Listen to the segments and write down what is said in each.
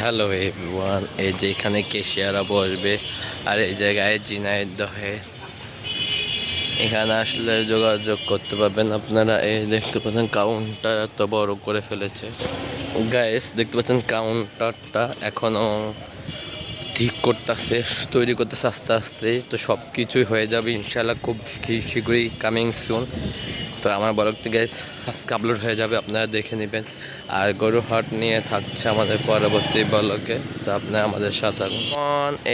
Hello everyone, এই যে এখানে কেশিয়ারা বসবে আর এই জায়গায় জিনায়ের দহে এখানে আসলে যোগাযোগ করতে পারবেন আপনারা। এই দেখতে পাচ্ছেন কাউন্টার এত বড় করে ফেলেছে। গায়েস দেখতে পাচ্ছেন কাউন্টারটা এখনও ঠিক করতেছে, তৈরি করতেছে আস্তে আস্তে, তো সব কিছুই হয়ে যাবে ইনশাল্লাহ খুব শীঘ্রই কামিং সুন তো আমার ব্লগটি গাইস আজকে আপলোড হয়ে যাবে, আপনারা দেখে নেবেন। আর গরু হাট নিয়ে থাকছে আমাদের পরবর্তী ব্লগে, তো আপনারা আমাদের সাথে।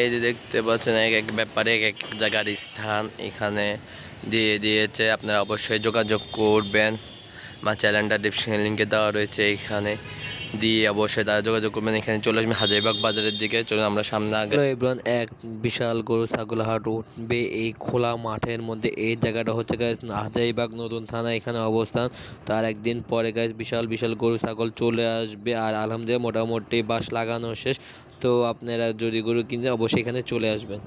এই যে দেখতে পাচ্ছেন, এক এক ব্যাপারে এক এক জায়গার স্থান এখানে দিয়ে দিয়েছে, আপনারা অবশ্যই যোগাযোগ করবেন। আমার চ্যানেলটা ডিসক্রিপশন লিঙ্কে দেওয়া রয়েছে এইখানে দিয়ে অবশ্যই তারা যোগাযোগ করবেন। এখানে চলে আসবেন হাজারিবাগ বাজারের দিকে। চলুন আমরা সামনে আগে এক বিশাল গরু ছাগল হাট উঠবে এই খোলা মাঠের মধ্যে। এই জায়গাটা হচ্ছে গাছ হাজারিবাগ নতুন থানা এখানে অবস্থান। তার একদিন পরে গাছ বিশাল বিশাল গরু ছাগল চলে আসবে আর আলহামদুলিল্লাহ মোটামুটি বাস লাগানো শেষ। তো আপনারা যদি গরু কিনতে, অবশ্যই এখানে চলে আসবেন।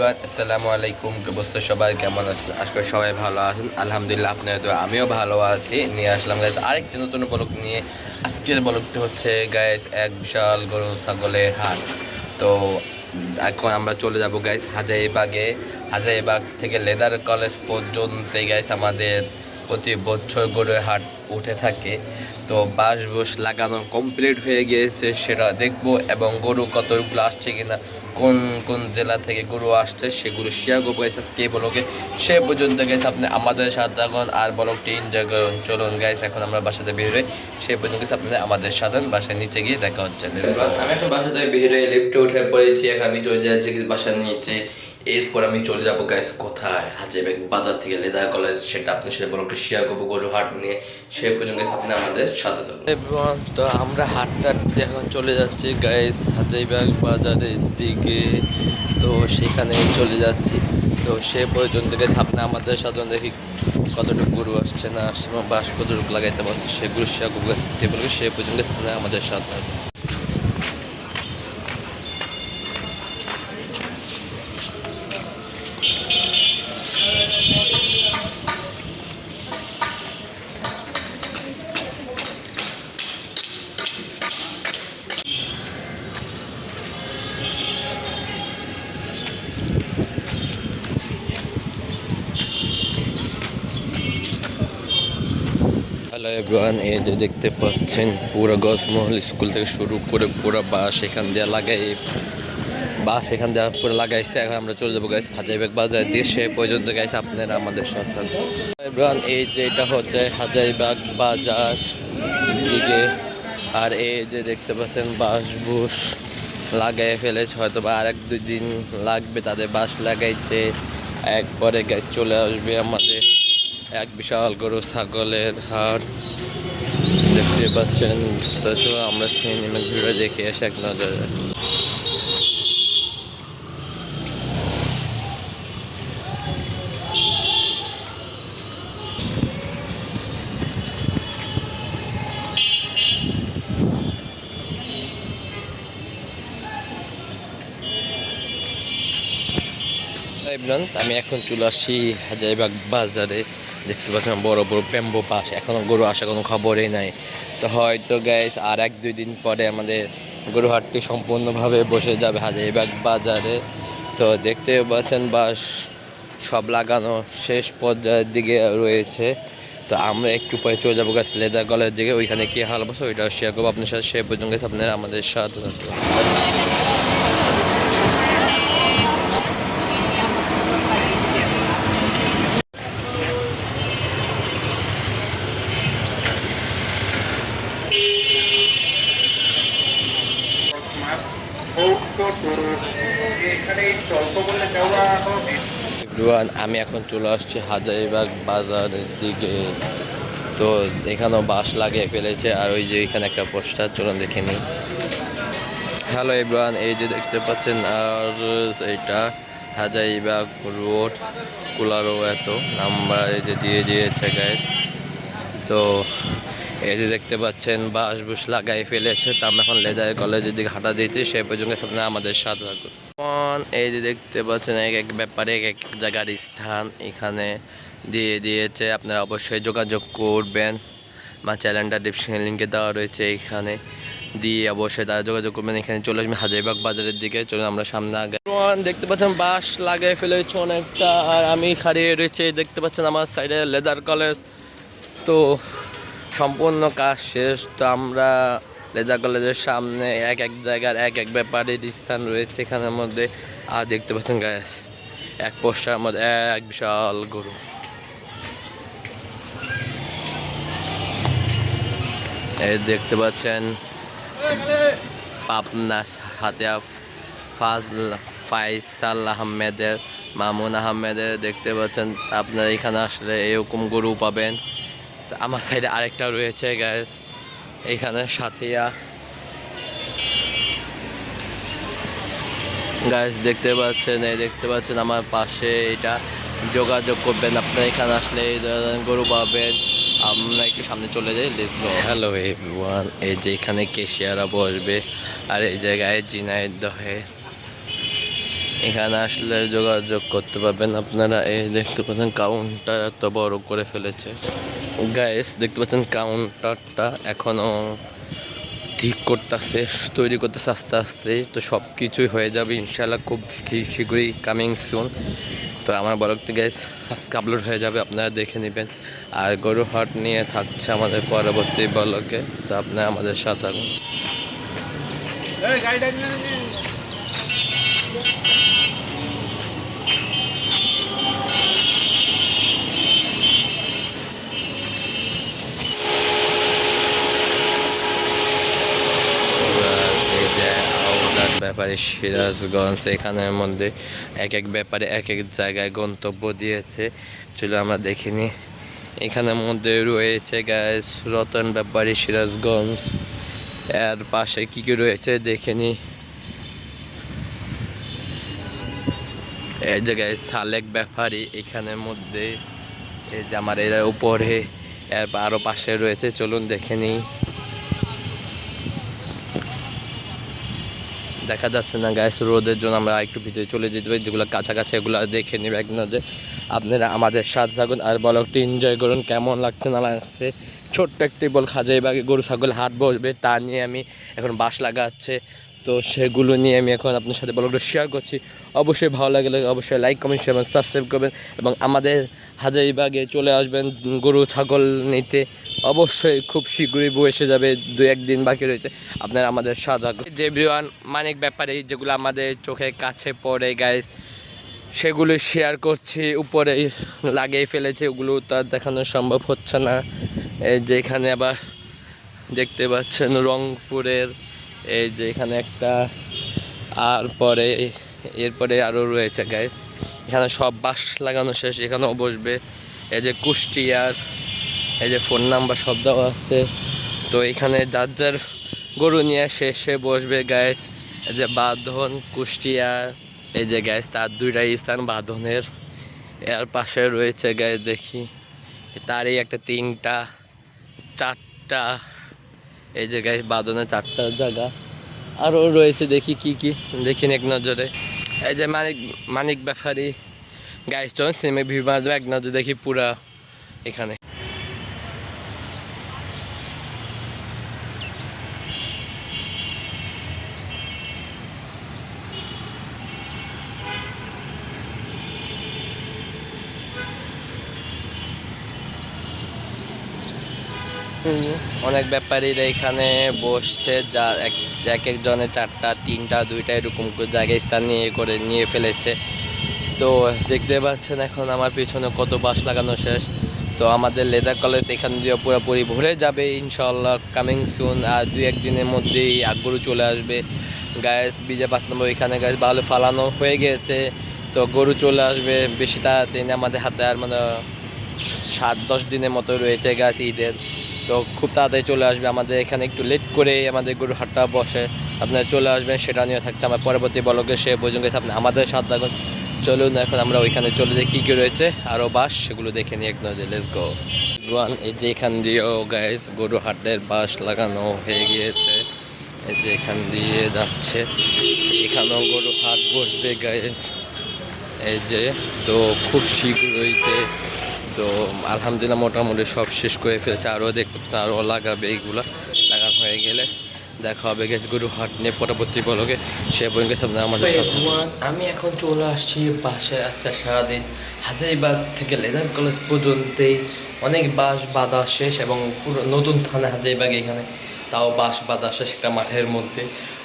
এভরিওয়ান, আসসালামু আলাইকুম। অবস্থা সবাই, কেমন আছেন? আজকে সবাই ভালো আছেন। আলহামদুলিল্লাহ, আপনাদের তো আমিও ভালো আছি। নিয়ে আসলাম গাইজ আরেকটি নতুন ব্লগ নিয়ে। আজকের ব্লগটি হচ্ছে গাইজ এক বিশাল গরু ছাগলের হাট। তো, এখন আমরা চলে যাব গাইজ হাজারিবাগে। হাজারিবাগ থেকে লেদার কলেজ পর্যন্ত গাইজ আমাদের প্রতি বছর গরুর হাট উঠে থাকে। তো বাঁশ বুস লাগানো কমপ্লিট হয়ে গিয়েছে, সেটা দেখব, এবং গরু কতগুলো আসছে কিনা কোন কোন জেলা থেকে গরু আসছে সেগুলো শেয়ার করব গাইস আজকে বলকে সে পর্যন্ত গেছে আপনি আমাদের সাথে থাকুন আর ব্লগটি এনজয় করুন চলুন গাইস এখন আমরা বাসাতে বের হই। সে পর্যন্ত গেছে আপনি আমাদের সাথে বাসার নিচে গিয়ে দেখা হচ্ছে। আমি এখন বাসাতে বের হয়ে লিফটে উঠে পড়েছি, এখন আমি চলে যাচ্ছি বাসার নিচে। এরপর আমি চলে যাব গাইস কোথায়? হাজিবেগ বাজার থেকে লেদার কলেজ, সেটা আপনি সে ব্লগটা শেয়ার করব গরু হাট নিয়ে সে পর্যন্ত আপনি আমাদের সাথে থাকুন। তো আমরা হাটটা এখন চলে যাচ্ছি গাইস হাজাইবাগ বাজারের দিকে। তো সেখানে চলে যাচ্ছি। তো সে পর্যন্ত গেছে আপনি আমাদের সাথে দেখি কতটুকু গরু আসছে না বাস কতটুকু লাগাইতে পারছে, সেগুলো শেয়ার করব, guys সে পর্যন্ত আমাদের সাথে এভরিওয়ান এই যে দেখতে পাচ্ছেন, পুরো গজমহল স্কুল থেকে শুরু করে পুরো বাস এখান দিয়ে লাগাই, বাস এখান দিয়ে পুরো লাগাইছে। এখন আমরা চলে যাব গাইছে হাজারিবাগ বাজার দিয়ে। সে পর্যন্ত গাইছে আপনারা আমাদের সাথে এভরিওয়ান এই যে এটা হচ্ছে হাজারিবাগ বাজার দিকে। আর এই যে দেখতে পাচ্ছেন, বাস বুস লাগাই ফেলেছে। হয়তো বা আর এক দুই দিন লাগবে তাদের বাস লাগাইতে। একবারে গ্যাস চলে আসবে আমাদের। এক বিশাল গরু ছাগলের হাট। দেখতে পাচ্ছেন, তো আমরা সিনেমা ঘুরে দেখে এসে এক নজরে। আমি এখন চলে আসছি হাজারিবাগ বাজারে। দেখতে পাচ্ছেন, বড় বড় প্যাম্বো পাস এখনও গরু আসা, কোনো খবরই নাই। তো হয়তো গ্যাস আর এক, দুই দিন পরে আমাদের গরু হাটটি সম্পূর্ণভাবে বসে যাবে হাজারিবাগ বাজারে। তো দেখতে পাচ্ছেন, বাস সব লাগানো শেষ পর্যায়ের দিকে রয়েছে। তো আমরা একটু পরে চলে যাব গাছ লেদার গলের দিকে। ওইখানে কি হাল বসে ওইটা শেয়ার করব। আপনার সাথে সে পর্যন্ত আপনারা আমাদের সাথে এভরিওয়ান, আমি এখন চলে আসছি হাজারিবাগ বাজারের দিকে। তো এখানেও বাস লাগিয়ে ফেলেছে, আর ওই যে এখানে একটা পোস্টার, চলুন দেখে নিই। হ্যালো এভরিওয়ান এই যে দেখতে পাচ্ছেন, আর এইটা হাজারিবাগ রোড, কুলারও এত, নাম্বার এই যে দিয়ে দিয়েছে গায়ে তো এই যে দেখতে পাচ্ছেন, বাঁশ বুস লাগাই ফেলেছে। তো আমরা এখন লেদার কলেজের দিকে হাঁটা দিয়েছি সে পর্যন্ত সামনে আমাদের সাথে থাকুন এই যে দেখতে পাচ্ছেন, এক এক ব্যাপারে এক এক জায়গার স্থান এখানে দিয়ে দিয়েছে। আপনারা অবশ্যই যোগাযোগ করবেন। আমার চ্যানেলটা ডিসক্রিপশন লিঙ্কে দেওয়া রয়েছে এখানে। দিয়ে অবশ্যই তারা যোগাযোগ করবেন। এখানে চলে আসবেন হাজারিবাগ বাজারের দিকে। চলুন আমরা সামনে আগে দেখতে পাচ্ছেন, বাঁশ লাগিয়ে ফেলেছে অনেকটা। আর আমি খাড়িয়ে রয়েছে, দেখতে পাচ্ছেন আমার সাইডে লেদার কলেজ। তো সম্পূর্ণ কাজ শেষ, তো আমরা লেদার কলেজের সামনে এক এক জায়গার এক এক ব্যাপারের স্থান রয়েছে। এখানের মধ্যে আর দেখতে পাচ্ছেন গ্যাস এক পোস্টার মধ্যে এক বিশাল গরু। এই দেখতে পাচ্ছেন, পাবনা হাতিয়া ফাজল ফাইসাল আহমেদের, মামুন আহমেদের, দেখতে পাচ্ছেন, আপনারা এখানে আসলে এরকম গরু পাবেন। আমার সাইডে আরেকটা রয়েছে গ্যাস এখানে সাথিয়া। গাছ দেখতে পাচ্ছেন, এই দেখতে পাচ্ছেন আমার পাশে এটা যোগাযোগ করবেন। আপনার এখানে আসলে এই গরু পাবেন। আমরা একটু সামনে চলে যাই লেটস হ্যালো এভরিওয়ান এই যে এখানে কেশিয়ারা বসবে, আর এই জায়গায় জিনায়ের দহে। এখানে আসলে যোগাযোগ করতে পারবেন আপনারা। এই দেখতে পাচ্ছেন কাউন্টার এত বড় করে ফেলেছে। গাইস দেখতে পাচ্ছেন কাউন্টারটা এখনও ঠিক করতেছে, তৈরি করতেছে আস্তে আস্তে। তো সব কিছুই হয়ে যাবে ইনশাল্লাহ খুব শীঘ্রই কামিং সুন তো আমার ব্লগটি গাইস আজকে আপলোড হয়ে যাবে, আপনারা দেখে নেবেন। আর গরু হাট নিয়ে থাকছে আমাদের পরবর্তী ব্লগে তো আপনারা আমাদের সাথে এবার এই যে আওলাদ ব্যাপারে সিরাজগঞ্জ, এখানের মধ্যে এক এক ব্যাপারে, এক এক জায়গায় গন্তব্য দিয়েছে। চলো আমরা দেখিনি এখানের মধ্যে রয়েছে গ্যাস রতন ব্যাপারী সিরাজগঞ্জ। এর পাশে কি কি রয়েছে দেখে নি। এই জায়গায় সালেক ব্যাপারী এখানের মধ্যে, এই যে আমার এর উপরে, এর আরও পাশে রয়েছে, চলুন দেখে নিই দেখা যাচ্ছে না গ্যাস রোদের জন্য আমরা একটু ভিতরে চলে যেতে পারি। যেগুলো কাছাকাছি, এগুলো দেখে নেবে এক আপনারা আমাদের সাথে থাকুন আর ব্লগটি এনজয় করুন, কেমন লাগছে না লাগছে। ছোট্ট একটি বল খাজাই বাগে গরু, ছাগল হাট বসবে, তা নিয়ে আমি এখন বাস লাগাচ্ছে। তো সেগুলো নিয়ে আমি এখন আপনার সাথে ব্লগটা শেয়ার করছি। অবশ্যই ভালো লাগলে অবশ্যই লাইক কমেন্ট শেয়ার সাবস্ক্রাইব করবেন এবং আমাদের হাজারিবাগে চলে আসবেন গরু, ছাগল নিতে। অবশ্যই খুব শীঘ্রই বউ এসে যাবে, দু একদিন বাকি রয়েছে। আপনার আমাদের থাকুন। যে বিমান মানিক ব্যাপারে যেগুলো আমাদের চোখের কাছে পড়ে গায়ে সেগুলো শেয়ার করছি। উপরে লাগিয়ে ফেলেছে, ওগুলো তো আর দেখানো সম্ভব হচ্ছে না। এই যে এখানে আবার দেখতে পাচ্ছেন রংপুরের এই যে এখানে একটা, আর পরে, এরপরে আরও রয়েছে গ্যাস এখানে সব বাস লাগানো শেষ, এখানেও বসবে। এই যে কুষ্টিয়ার, এই যে ফোন নাম্বার সব দেওয়া আছে। তো এখানে যার যার গরু নিয়ে শেষে বসবে গ্যাস এই যে বাঁধন, কুষ্টিয়া, এই যে গ্যাস তার দুইটা স্থান বাঁধনের। এর পাশে রয়েছে গ্যাস দেখি। তারই একটা তিনটা, চারটা এই জায়গায় বাদনে চারটা জায়গা। আরও রয়েছে দেখি কি কি, দেখি এক নজরে। এই যে মানিক মানিক ব্যাপারী। গাইস সিনেমা মারবে এক নজরে দেখি পুরা এখানে। অনেক ব্যাপারীরা এখানে বসছে, যা এক এক একজনের চারটা, তিনটা, দুইটা এরকম জায়গায় স্থান নিয়ে করে নিয়ে ফেলেছে। তো দেখতে পাচ্ছেন এখন আমার পিছনে কত বাস লাগানো শেষ। তো আমাদের লেদার কলেজ এখান দিয়ে পুরোপুরি ভরে যাবে ইনশাল্লাহ কামিং সুন আর দুই একদিনের মধ্যেই আগরু চলে আসবে। গ্যাস বিজে পাঁচ নম্বর এখানে গ্যাস ভালো ফালানো হয়ে গিয়েছে তো গরু চলে আসবে বেশি তাড়াতাড়ি আমাদের হাতে আর মানে সাত, দশ দিনের মতো রয়েছে গাছ ঈদের। তো খুব তাড়াতাড়ি চলে আসবে। আমাদের এখানে একটু লেট করে আমাদের গরু হাটটা বসে। আপনারা চলে আসবেন, সেটা নিয়ে থাকছে আমার পরবর্তী বলকে সে পর্যন্ত আপনি আমাদের সাথে থাকুন। চলুন এখন আমরা ওইখানে চলে যাই, কী কী রয়েছে আরও বাস, সেগুলো দেখে নিই এক নজর লেস গো ওয়ান এই যে এখান দিয়েও গাইস গরু হাটের বাস লাগানো হয়ে গিয়েছে। এই যে এখান দিয়ে যাচ্ছে। এখানেও গরু হাট বসবে গাইস এই যে, তো খুব শীঘ্রইতে তো আলহামদুলিল্লাহ মোটামুটি সব শেষ করে ফেলেছে। আরও দেখতে আরও লাগাবে এইগুলা। লাগানো হয়ে গেলে দেখা হবে গেছে গরু হাট নিয়ে পরবর্তী বলকে সে পর্যন্ত সামনে আমাদের সাথে। আমি এখন চলে আসছি বাসায় আজকে সারাদিন। হাজারিবাগ থেকে লেদার কলেজ পর্যন্তই অনেক বাস বাঁধা শেষ এবং পুরো নতুন থানা হাজারিবাগ এখানে। তাও বাস বাঁধা শেষ একটা মাঠের মধ্যে।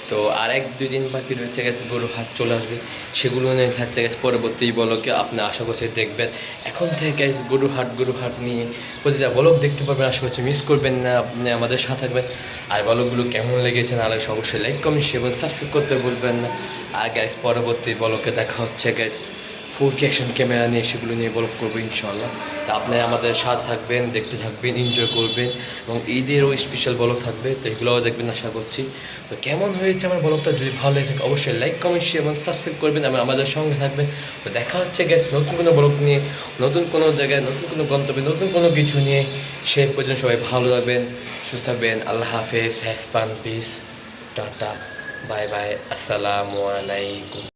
তো আর এক দুই দিন বাকি রয়েছে গেছে গরু হাত চলে আসবে। সেগুলো নিয়ে থাকছে গেছে পরবর্তী বলকে আপনি আশা করছি দেখবেন। এখন থেকে গেছে গরু হাট গরু হাট নিয়ে প্রতিটা বলক দেখতে পাবেন আশা করছি মিস করবেন না, আপনি আমাদের সাথে থাকবেন। আর বলকগুলো কেমন লেগেছে না অবশ্যই লাইক কমেন্ট শেয়ার সাবস্ক্রাইব করতে বলবেন না। আর গ্যাস পরবর্তী বলকে দেখা হচ্ছে গ্যাস ফুল অ্যাকশন ক্যামেরা নিয়ে সেগুলো নিয়ে বলক করব ইনশাল্লাহ তা আপনি আমাদের সাথে থাকবেন, দেখতে থাকবেন এনজয় করবেন এবং ঈদেরও স্পেশাল বলক থাকবে, তো এগুলোও দেখবেন আশা করছি। তো কেমন হয়েছে আমার বলকটা যদি ভালো লাগে থাকে অবশ্যই লাইক কমেন্ট শেয়ার এবং সাবস্ক্রাইব করবেন এবং আমাদের সঙ্গে থাকবেন। তো দেখা হচ্ছে গ্যাস নতুন কোনো বলক নিয়ে, নতুন কোনো জায়গায়, নতুন কোনো গন্তব্যে, নতুন কোনো কিছু নিয়ে। সে পর্যন্ত সবাই ভালো থাকবেন, সুস্থ থাকবেন। আল্লাহ হাফেজ হ্যাসপান পিস টাটা বাই বাই আসসালামু আলাইকুম।